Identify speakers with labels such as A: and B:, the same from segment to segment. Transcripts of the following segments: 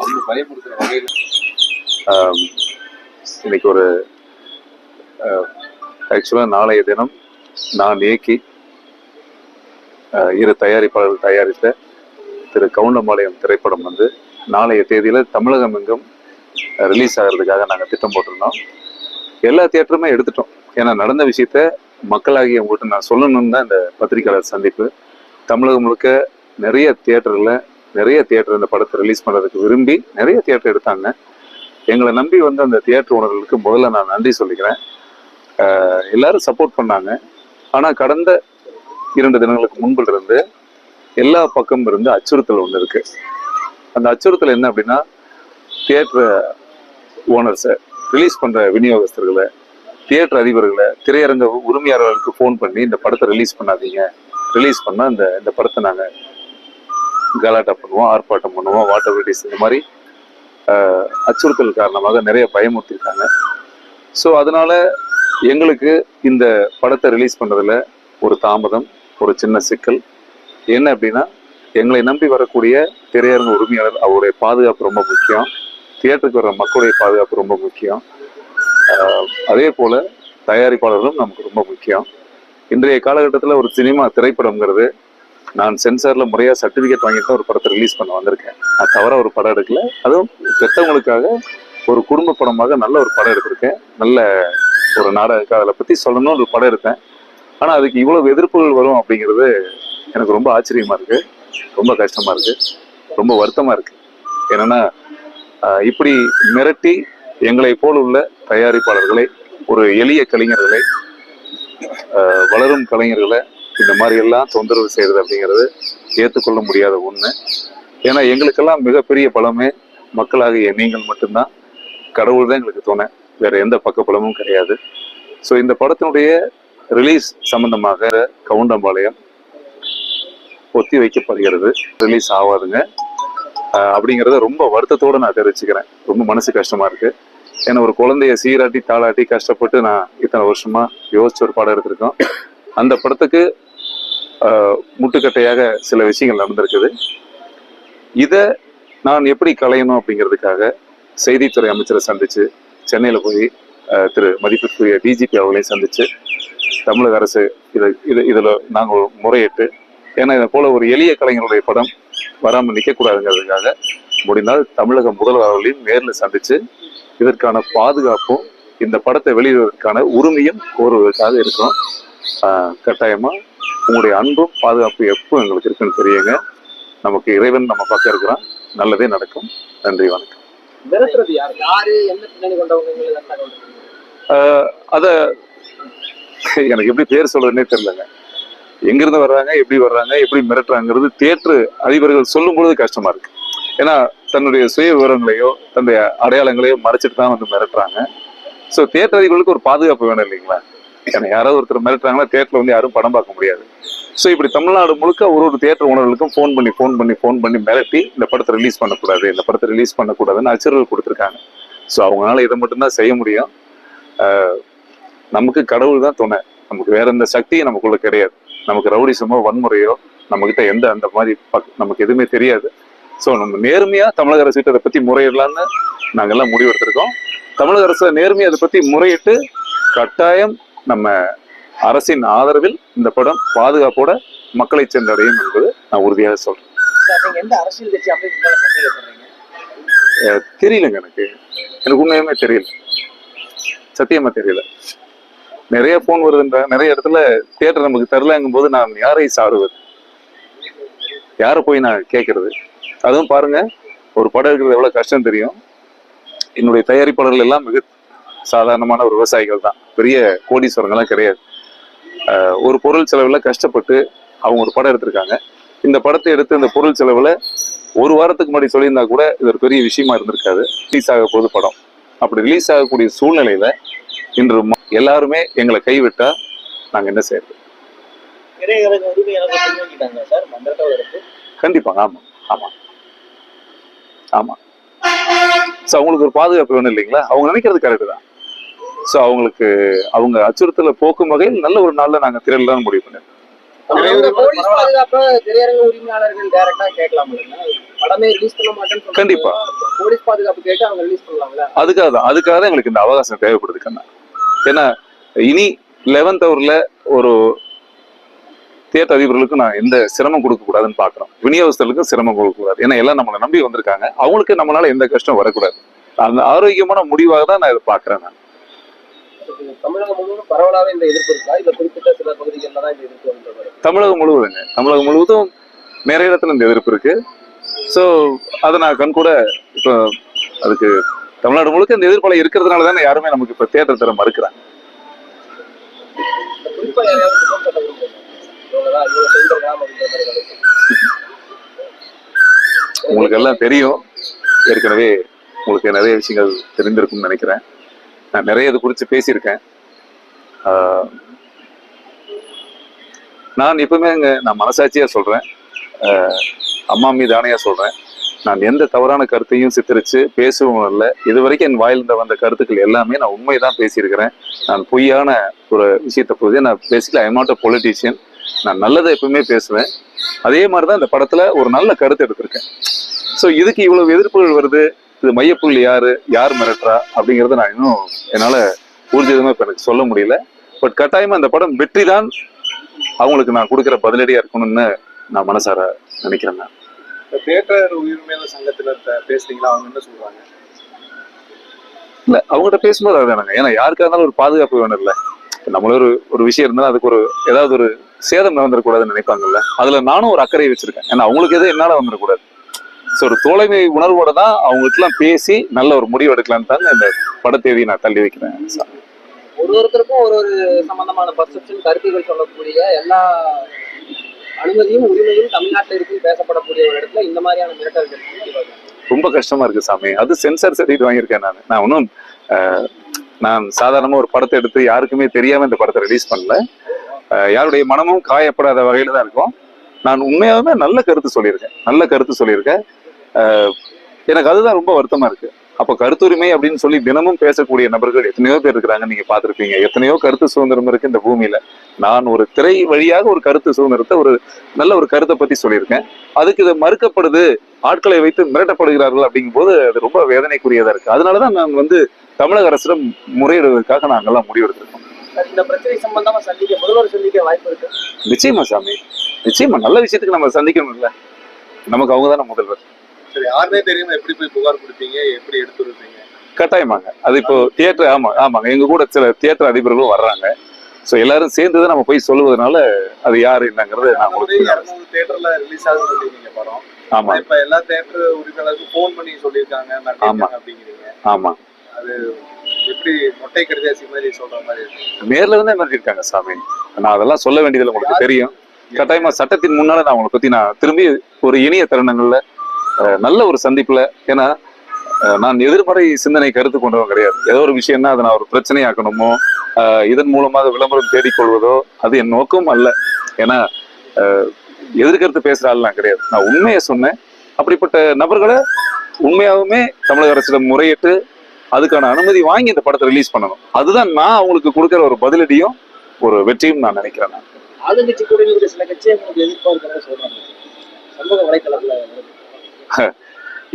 A: அவங்க வகையில்
B: இன்னைக்கு ஒரு ஆக்சுவலாக நாளைய தினம் நான் இயக்கி இரு தயாரிப்பாளர்கள் தயாரித்த திரு கவுண்டம்பாளையம் திரைப்படம் வந்து நாளைய தேதியில் தமிழகம் எங்கும் ரிலீஸ் ஆகிறதுக்காக நாங்கள் திட்டம் போட்டிருந்தோம். எல்லா தியேட்டருமே எடுத்துட்டோம். ஏன்னா நடந்த விஷயத்த மக்களாகிய உங்கள்கிட்ட நான் சொல்லணும்னு தான் இந்த பத்திரிகையாளர் சந்திப்பு. தமிழகம் முழுக்க நிறைய தியேட்டரில் நிறைய தியேட்டர் இந்த படத்தை ரிலீஸ் பண்ணுறதுக்கு விரும்பி நிறைய தியேட்டர் எடுத்தாங்க. எங்களை நம்பி வந்து அந்த தியேட்டர் ஓனர்களுக்கு முதல்ல நான் நன்றி சொல்லிக்கிறேன். எல்லாரும் சப்போர்ட் பண்ணாங்க. ஆனால் கடந்த இரண்டு தினங்களுக்கு முன்பில் இருந்து எல்லா பக்கம் இருந்து அச்சுறுத்தல் ஒன்று இருக்கு. அந்த அச்சுறுத்தல் என்ன அப்படின்னா தியேட்டர் ஓனர்ஸை ரிலீஸ் பண்ணுற விநியோகஸ்தர்களை தியேட்டர் அதிபர்களை திரையரங்க உரிமையாளர்களுக்கு ஃபோன் பண்ணி இந்த படத்தை ரிலீஸ் பண்ணாதீங்க. ரிலீஸ் பண்ணால் இந்த இந்த படத்தை நாங்கள் கலாட்டா பண்ணுவோம் ஆர்ப்பாட்டம் பண்ணுவோம் வாட்டர் வெடிஸ் இந்த மாதிரி அச்சுறுத்தல் காரணமாக நிறைய பயமுறுத்திருக்காங்க. ஸோ அதனால எங்களுக்கு இந்த படத்தை ரிலீஸ் பண்ணுறதில் ஒரு தாமதம் ஒரு சின்ன சிக்கல். என்ன அப்படின்னா எங்களை நம்பி வரக்கூடிய திரையரங்க உரிமையாளர் அவருடைய பாதுகாப்பு ரொம்ப முக்கியம். தியேட்டருக்கு வர மக்களுடைய பாதுகாப்பு ரொம்ப முக்கியம். அதே போல் தயாரிப்பாளர்களும் நமக்கு ரொம்ப முக்கியம். இன்றைய காலகட்டத்தில் ஒரு சினிமா திரைப்படம்ங்கிறது நான் சென்சார்ல முறையா சர்டிபிகேட் வாங்கிட்டு ஒரு படத்தை ரிலீஸ் பண்ண வந்திருக்கேன். நான் தவறாக ஒரு படம் எடுக்கல. அதுவும் பெற்றவங்களுக்காக ஒரு குடும்ப படமாக நல்ல ஒரு படம் எடுத்திருக்கேன். நல்ல ஒரு நாடக அதில் பற்றி சொல்லணும்னு ஒரு படம் எடுத்தேன். ஆனால் அதுக்கு இவ்வளவு எதிர்ப்புகள் வரும் அப்படிங்கிறது எனக்கு ரொம்ப ஆச்சரியமா இருக்கு. ரொம்ப கஷ்டமா இருக்கு. ரொம்ப வருத்தமா இருக்கு. என்னன்னா இப்படி மிரட்டி எங்களை போல் உள்ள தயாரிப்பாளர்களை ஒரு எளிய கலைஞர்களை வளரும் கலைஞர்களை இந்த மாதிரி எல்லாம் தொந்தரவு செய்யறது அப்படிங்கிறது ஏற்றுக்கொள்ள முடியாத ஒண்ணு. ஏன்னா எங்களுக்கெல்லாம் மிகப்பெரிய பலமே மக்களாகிய நீங்கள் மட்டும்தான். கடவுள் தான் எங்களுக்கு துணை. வேற எந்த பக்க பலமும் கிடையாது. ஸோ இந்த படத்தினுடைய ரிலீஸ் சம்பந்தமாக கவுண்டம்பாளையம் ஒத்தி வைக்கப்படுகிறது. ரிலீஸ் ஆகாதுங்க. அப்படிங்கிறத ரொம்ப வருத்தத்தோட நான் தெரிவிச்சுக்கிறேன். ரொம்ப மனசு கஷ்டமா இருக்கு. ஏன்னா ஒரு குழந்தைய சீராட்டி தாளாட்டி கஷ்டப்பட்டு நான் இத்தனை வருஷமா யோசிச்ச ஒரு படம் எடுத்திருக்கோம். அந்த படத்துக்கு முட்டுக்கட்டையாக சில விஷயங்கள் நடந்திருக்குது. இதை நான் எப்படி களையணும் அப்படிங்கிறதுக்காக செய்தித்துறை அமைச்சரை சந்தித்து சென்னையில் போய் திரு மதிப்பிற்குரிய டிஜிபி அவர்களையும் சந்தித்து தமிழக அரசு இதை இது இதில் நாங்கள் முறையிட்டு ஏன்னா இதை போல ஒரு எளிய கலைஞருடைய படம் வராமல் நிற்கக்கூடாதுங்கிறதுக்காக முடிந்தால் தமிழக முதல்வர் அவர்களையும் நேரில் சந்தித்து இதற்கான பாதுகாப்பும் இந்த படத்தை வெளியிடுவதற்கான உரிமையும் கோருவதற்காக இருக்கிறோம் கட்டாயமாக உங்களுடைய அன்பும் பாதுகாப்பு எப்போ எங்களுக்கு இருக்குன்னு தெரியுங்க. நமக்கு இறைவன் நம்ம பக்கம் இருக்கிறான். நல்லதே நடக்கும். நன்றி வணக்கம். அத எனக்கு எப்படி பேர் சொல்றதுனே தெரியலங்க. எங்கிருந்து வர்றாங்க எப்படி வர்றாங்க எப்படி மிரட்டுறாங்கிறது தேற்று அதிபர்கள் சொல்லும் பொழுது கஷ்டமா இருக்கு. ஏன்னா தன்னுடைய சுய விவரங்களையோ தன்னுடைய அடையாளங்களையோ மறைச்சிட்டு தான் வந்து மிரட்டுறாங்க. ஸோ தேட்டர் அதிபர்களுக்கு ஒரு பாதுகாப்பு வேணும் இல்லைங்களா? ஏன்னா யாராவது ஒருத்தர் மிரட்டுறாங்கன்னா தேட்டரில் வந்து யாரும் படம் பார்க்க முடியாது. ஸோ இப்படி தமிழ்நாடு முழுக்க ஒரு ஒரு தேட்டர் உணர்வுகளுக்கும் ஃபோன் பண்ணி ஃபோன் பண்ணி ஃபோன் பண்ணி மிரட்டி இந்த படத்தை ரிலீஸ் பண்ணக்கூடாது இந்த படத்தை ரிலீஸ் பண்ணக்கூடாதுன்னு அச்சுறுத்தல் கொடுத்துருக்காங்க. ஸோ அவங்களால இதை மட்டும்தான் செய்ய முடியும். நமக்கு கடவுள் தான் துணை. நமக்கு வேற எந்த சக்தியும் நமக்குள்ள கிடையாது. நமக்கு ரவுடிசமோ வன்முறையோ நம்மக்கிட்ட எந்த அந்த மாதிரி பக்- நமக்கு எதுவுமே தெரியாது. ஸோ நம்ம நேர்மையா தமிழக அரசு கிட்ட அதை பத்தி முறையிடலான்னு நாங்கெல்லாம் முடிவெடுத்திருக்கோம். தமிழக அரசு நேர்மையை அதை பத்தி முறையிட்டு கட்டாயம் நம்ம அரசின் ஆதரவில் இந்த படம் பாதுகாப்போட மக்களை சென்றடையும் என்பது நான் உறுதியாக சொல்றேன். தெரியலங்க எனக்கு. எனக்கு உண்மையுமே தெரியல. சத்தியமா தெரியல. நிறைய போன் வருதுன்ற நிறைய இடத்துல தியேட்டர் நமக்கு தரலங்கும் போது நான் யாரை சாடுவது யாரை போய் நான் கேட்கறது? அதுவும் பாருங்க ஒரு படம் எடுக்கிறது எவ்வளவு கஷ்டம் தெரியும். என்னுடைய தயாரிப்பாளர்கள் எல்லாம் மிக சாதாரணமான ஒரு விவசாயிகள் தான். பெரிய கோடீஸ்வரங்கள்லாம் கிடையாது. ஒரு பொருள் செலவுல கஷ்டப்பட்டு அவங்க ஒரு படம் எடுத்திருக்காங்க. இந்த படத்தை எடுத்து இந்த பொருள் செலவுல ஒரு வாரத்துக்கு முன்னாடி சொல்லியிருந்தா கூட இது ஒரு பெரிய விஷயமா இருந்திருக்காது. ரிலீஸ் ஆக போது படம். அப்படி ரிலீஸ் ஆகக்கூடிய சூழ்நிலையில இன்று எல்லாருமே எங்களை கைவிட்டா நாங்க என்ன செய்யறது? கண்டிப்பாங்க ஆமா. ஆமா. ஆமா. ஸோ அவங்களுக்கு ஒரு பாதுகாப்பு வேணும் இல்லைங்களா? அவங்க நினைக்கிறது கரெக்டு தான். ஸோ அவங்களுக்கு அவங்க அச்சுறுத்தலை போக்கும் வகையில் நல்ல ஒரு நாள்ல நாங்க திரையில தான் முடிவு பண்ணிருக்கோம்.
C: அவங்க போலீஸ் பாதுகாப்ப திரையரங்க உரிமையாளர்கள் டைரக்டா கேட்கலாம் படமே ரிலீஸ் பண்ண மாட்டேன்னு சொல்றாங்க.
B: கண்டிப்பா.
C: போலீஸ் பாதுகாப்பு கேட்டு அவங்க ரிலீஸ் பண்ணலாம்ல
B: அதுக்காக தான் அதுக்காக தான் எங்களுக்கு இந்த அவகாசம் தேவைப்படுது கண்ணா. ஏன்னா இனி லெவன்த் ஹவர்ல ஒரு தியேட்டர் அதிபர்களுக்கு நான் எந்த சிரமம் கொடுக்க கூடாதுன்னு பாக்குறோம் விநியோகஸ்தர்களுக்கும் சிரமம் கொடுக்க கூடாது. ஏன்னா எல்லாம் நம்மளை நம்பி வந்திருக்காங்க. அவங்களுக்கு நம்மளால எந்த கஷ்டம் வரக்கூடாது. அந்த ஆரோக்கியமான முடிவாக தான் நான் இதை பாக்குறேன் நான்.
C: தமிழகம் முழுவதும் பரவலாவே இந்த எதிர்ப்பு இருக்கா? இல்ல குறிப்பிட்ட சில பகுதிகளில் தான் இந்த எதிர்ப்பு வந்து
B: தமிழகம் முழுவதுங்க. தமிழகம் முழுவதும் நிறைய இடத்துல இந்த எதிர்ப்பு இருக்கு. ஸோ அதை நான் கண் கூட இப்போ அதுக்கு தமிழ்நாடு முழுக்க இந்த எதிர்ப்பாளர் இருக்கிறதுனால தானே யாருமே நமக்கு இப்போ தேட்டர் தர மறுக்கிறாங்க. உங்களுக்கு எல்லாம் தெரியும். ஏற்கனவே உங்களுக்கு நிறைய விஷயங்கள் தெரிந்திருக்கும்னு நினைக்கிறேன். நான் நிறைய இது குறித்து பேசியிருக்கேன். நான் எப்பவுமே இங்கே நான் மனசாட்சியாக சொல்கிறேன் அம்மா மீது ஆணையாக சொல்கிறேன் நான் எந்த தவறான கருத்தையும் சித்தரித்து பேசவும் இல்லை இது வரைக்கும் என் வாயிலிருந்து வந்த கருத்துக்கள் எல்லாமே நான் உண்மைதான் பேசியிருக்கிறேன். நான் பொய்யான ஒரு விஷயத்தை பொழுது நான் பேசிக்கல ஐ நாட் அ பொலிட்டீஷியன் நான் நல்லதை எப்பவுமே பேசுவேன். அதே மாதிரி தான் இந்த படத்தில் ஒரு நல்ல கருத்து எடுத்திருக்கேன். ஸோ இதுக்கு இவ்வளவு எதிர்ப்புகள் வருது? இது மையப்புள்ளி யாரு? யார் மிரட்டுறா? அப்படிங்கறத நான் இன்னும் என்னால ஊர்ஜிதமா இப்ப எனக்கு சொல்ல முடியல. பட் கட்டாயமா இந்த படம் வெற்றி தான் அவங்களுக்கு நான் கொடுக்குற பதிலடியா இருக்கணும்னு நான் மனசார நினைக்கிறேன் நான்.
A: உரிமையாளர் சங்கத்தினர் பேசுறீங்களா அவங்க என்ன சொல்றாங்க
B: இல்ல அவங்ககிட்ட பேசும்போது அதுதானங்க. ஏன்னா யாருக்கா இருந்தாலும் ஒரு பாதுகாப்பு வேணும் இல்ல. நம்மள ஒரு ஒரு விஷயம் இருந்தாலும் அதுக்கு ஒரு ஏதாவது ஒரு சேதம் நடந்துடக்கூடாதுன்னு நினைப்பாங்கல்ல. அதுல நானும் ஒரு அக்கறை வச்சிருக்கேன். ஏன்னா அவங்களுக்கு எதுவும் என்னால வந்துடக்கூடாது? ஸோ ஒரு தோழமை உணர்வோட தான் அவங்களுக்குலாம் பேசி நல்ல ஒரு முடிவு எடுக்கலான்னு தாங்க இந்த படத்தேதியை நான் தள்ளி வைக்கிறேன்
C: ஒரு ஒருத்தருக்கும் ஒரு ஒரு சம்பந்தமான பர்செப்ஷன் கருத்துக்கள் சொல்லக்கூடிய எல்லா அனுமதியும் உரிமையும் தமிழ்நாட்டில் இருக்குன்னு பேசப்படக்கூடிய ஒரு இடத்துல இந்த மாதிரியான மிரட்டல்கள்.
B: ரொம்ப கஷ்டமா இருக்கு சாமி. அது சென்சார் சர்டிஃபிகேட் வாங்கியிருக்கேன் நான். நான் ஒன்றும் நான் சாதாரணமா ஒரு படத்தை எடுத்து யாருக்குமே தெரியாம இந்த படத்தை ரிலீஸ் பண்ணல. யாருடைய மனமும் காயப்படாத வகையில தான் இருக்கும். நான் உண்மையாலுமே நல்ல கருத்து சொல்லியிருக்கேன். நல்ல கருத்து சொல்லியிருக்கேன். எனக்கு அதுதான் ரொம்ப வருத்தமா இருக்கு. அப்போ கருத்துரிமை அப்படின்னு சொல்லி தினமும் பேசக்கூடிய நபர்கள் எத்தனையோ பேர் இருக்கிறாங்க நீங்க பார்த்திருப்பீங்க. எத்தனையோ கருத்து சுதந்திரம் இருக்கு இந்த பூமியில. நான் ஒரு திரை வழியாக ஒரு கருத்து சுதந்திரத்தை ஒரு நல்ல ஒரு கருத்தை பத்தி சொல்லியிருக்கேன். அதுக்கு இது மறுக்கப்படுது ஆட்களை வைத்து மிரட்டப்படுகிறார்கள் அப்படிங்கும்போது அது ரொம்ப வேதனைக்குரியதா இருக்கு. அதனாலதான் நான் வந்து தமிழக அரசிடம் முறையிடுவதற்காக நாங்கெல்லாம் முடிவெடுத்திருக்கோம்.
C: இந்த பிரச்சனை சம்பந்தமா சந்திக்க முதல்வர் சந்திக்க வாய்ப்பு இருக்கு.
B: நிச்சயமா சாமி. நிச்சயமா நல்ல விஷயத்துக்கு நம்ம சந்திக்கணும்ல. நமக்கு அவங்க தானே முதல்வர்.
A: சரி யாருனே தெரியாம எப்படி போய் புகார் கொடுப்பீங்க? எப்படி எடுத்து வருவீங்க?
B: கட்டாயமாங்க. அது இப்போ தியேட்டர் ஆமா ஆமாங்க. எங்க கூட சில தியேட்டர் அதிபர்களும் வர்றாங்க. ஸோ எல்லாரும் சேர்ந்து தான் நம்ம போய் சொல்லுவதனால அது யாரு என்னங்கிறது நான் உங்களுக்கு
A: இரநூறு தியேட்டர்ல ரிலீஸ் ஆகுது சொல்லிருக்கீங்க படம்.
B: ஆமா.
A: இப்ப எல்லா தியேட்டர் உரிமையாளருக்கும் ஃபோன் பண்ணி சொல்லியிருக்காங்க
B: ஆமா.
A: அப்படிங்கிறீங்க.
B: ஆமா.
A: எப்படி மொட்டை கடிதாசி மாதிரி சொல்ற மாதிரி
B: நேர்ல தான் மாதிரி இருக்காங்க சாமி. நான் அதெல்லாம் சொல்ல வேண்டியதில்லை உங்களுக்கு தெரியும். கட்டாயமா சட்டத்தின் முன்னால நான் உங்களை பத்தி நான் திரும்பி ஒரு இனிய தருணங்கள்ல நல்ல ஒரு சந்திப்புல ஏன்னா நான் எதிர்மறை சிந்தனை கருத்து கொண்டவன் கிடையாது. ஏதோ ஒரு விஷயம்னா அதை நான் ஒரு பிரச்சனையாக்கணுமோ இதன் மூலமாக விளம்பரம் தேடிக்கொள்வதோ அது என் நோக்கம் அல்ல. ஏன்னா எதிர்கருத்து பேசுற ஆள் நான் கிடையாது. நான் உண்மையை சொன்னேன். அப்படிப்பட்ட நபர்களை உண்மையாகவுமே தமிழக அரசிடம் முறையிட்டு அதுக்கான அனுமதி வாங்கி இந்த படத்தை ரிலீஸ் பண்ணணும். அதுதான் நான் அவங்களுக்கு கொடுக்குற ஒரு பதிலடியும் ஒரு வெற்றியும் நான் நினைக்கிறேன். நான்.
C: ஆளுங்கட்சி கூட சில கட்சியை உங்களுக்கு சொல்றாங்க. சமூக வலைத்தளத்துல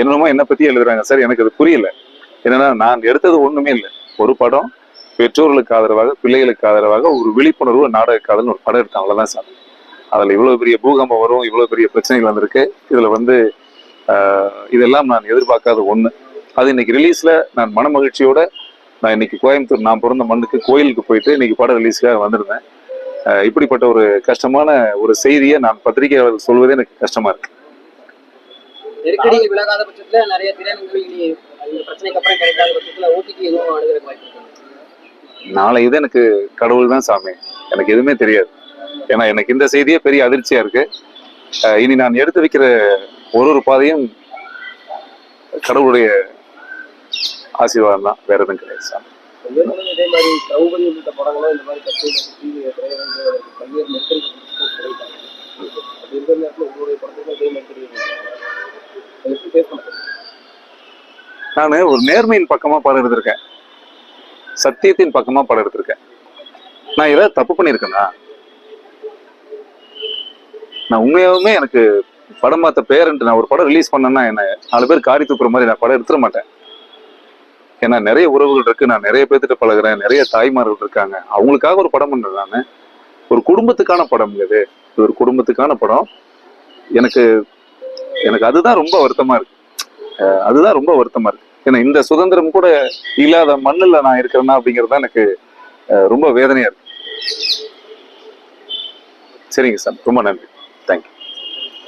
B: என்னமோ என்னை பத்தி எழுதுறாங்க. சார் எனக்கு அது புரியல. என்னன்னா நான் எடுத்தது ஒண்ணுமே இல்லை. ஒரு படம் பெற்றோர்களுக்கு ஆதரவாக பிள்ளைகளுக்கு ஆதரவாக ஒரு விழிப்புணர்வு நாடக காதல்னு ஒரு படம் எடுத்தாங்க அவ்வளவுதான் சார். அதுல இவ்வளவு பெரிய பூகம்பம் வரும் இவ்வளவு பெரிய பிரச்சனைகள் வந்திருக்கு. இதுல வந்து இதெல்லாம் நான் எதிர்பார்க்காத ஒண்ணு. அது இன்னைக்கு ரிலீஸ்ல நான் மன மகிழ்ச்சியோட நான் இன்னைக்கு கோயம்புத்தூர் நான் பிறந்த மண்ணுக்கு கோயிலுக்கு போயிட்டு இன்னைக்கு படம் ரிலீஸ்க்காக வந்திருந்தேன். இப்படிப்பட்ட ஒரு கஷ்டமான ஒரு செய்தியை நான் பத்திரிகையாளர் சொல்வதே எனக்கு கஷ்டமா இருக்கு.
C: நெருக்கடிகள் விலகாத பட்சத்துல நிறைய திரையரங்குகள் இனி பிரச்சனைக்கு அப்புறம் கிடைக்காத பட்சத்துல ஓடிடி எதுவும் அணுகிறதுக்கு வாய்ப்பு
B: நாளை இது எனக்கு கடவுள் தான் சாமி. எனக்கு எதுவுமே தெரியாது. ஏன்னா எனக்கு இந்த செய்தியே பெரிய அதிர்ச்சியா இருக்கு. இனி நான் எடுத்து வைக்கிற ஒரு ஒரு பாதையும் கடவுளுடைய ஆசீர்வாதம் தான் வேற எதுவும் கிடையாது சாமி.
C: மேலும் இதே மாதிரி திரௌபதி உள்ளிட்ட படங்களும் இந்த மாதிரி கட்சியை சுற்றி திரையரங்குகளுக்கு பல்வேறு நெருக்கடி கிடைத்தாங்க அப்படி இருக்கிற நேரத்தில் உங்களுடைய படத்துக்கு இதே நெருக்கடி இருக்கு. பேசணும்
B: நான் ஒரு நேர்மையின் பக்கமாக படம் எடுத்திருக்கேன். சத்தியத்தின் பக்கமாக படம் எடுத்திருக்கேன். நான் ஏதாவது தப்பு பண்ணியிருக்கேனா? நான் உண்மையாகவுமே எனக்கு படம் பார்த்த பேரண்ட் நான் ஒரு படம் ரிலீஸ் பண்ணேன்னா என்ன நாலு பேர் காரி தூக்குற மாதிரி நான் படம் எடுத்துட மாட்டேன். ஏன்னா நிறைய உறவுகள் இருக்கு நான் நிறைய பேர்த்திட்ட பழகுறேன் நிறைய தாய்மார்கள் இருக்காங்க. அவங்களுக்காக ஒரு படம் பண்றேன் நான். ஒரு குடும்பத்துக்கான படம் இது ஒரு குடும்பத்துக்கான படம். எனக்கு எனக்கு அதுதான் ரொம்ப வருத்தமா இருக்கு. அதுதான் ரொம்ப வருத்தமா இருக்கு. ஏன்னா இந்த சுதந்திரம் கூட இல்லாத மண்ணுல நான் இருக்கிறேன்னா அப்படிங்கிறது தான் எனக்கு அஹ் ரொம்ப வேதனையா இருக்கு. சரிங்க சார் ரொம்ப நன்றி.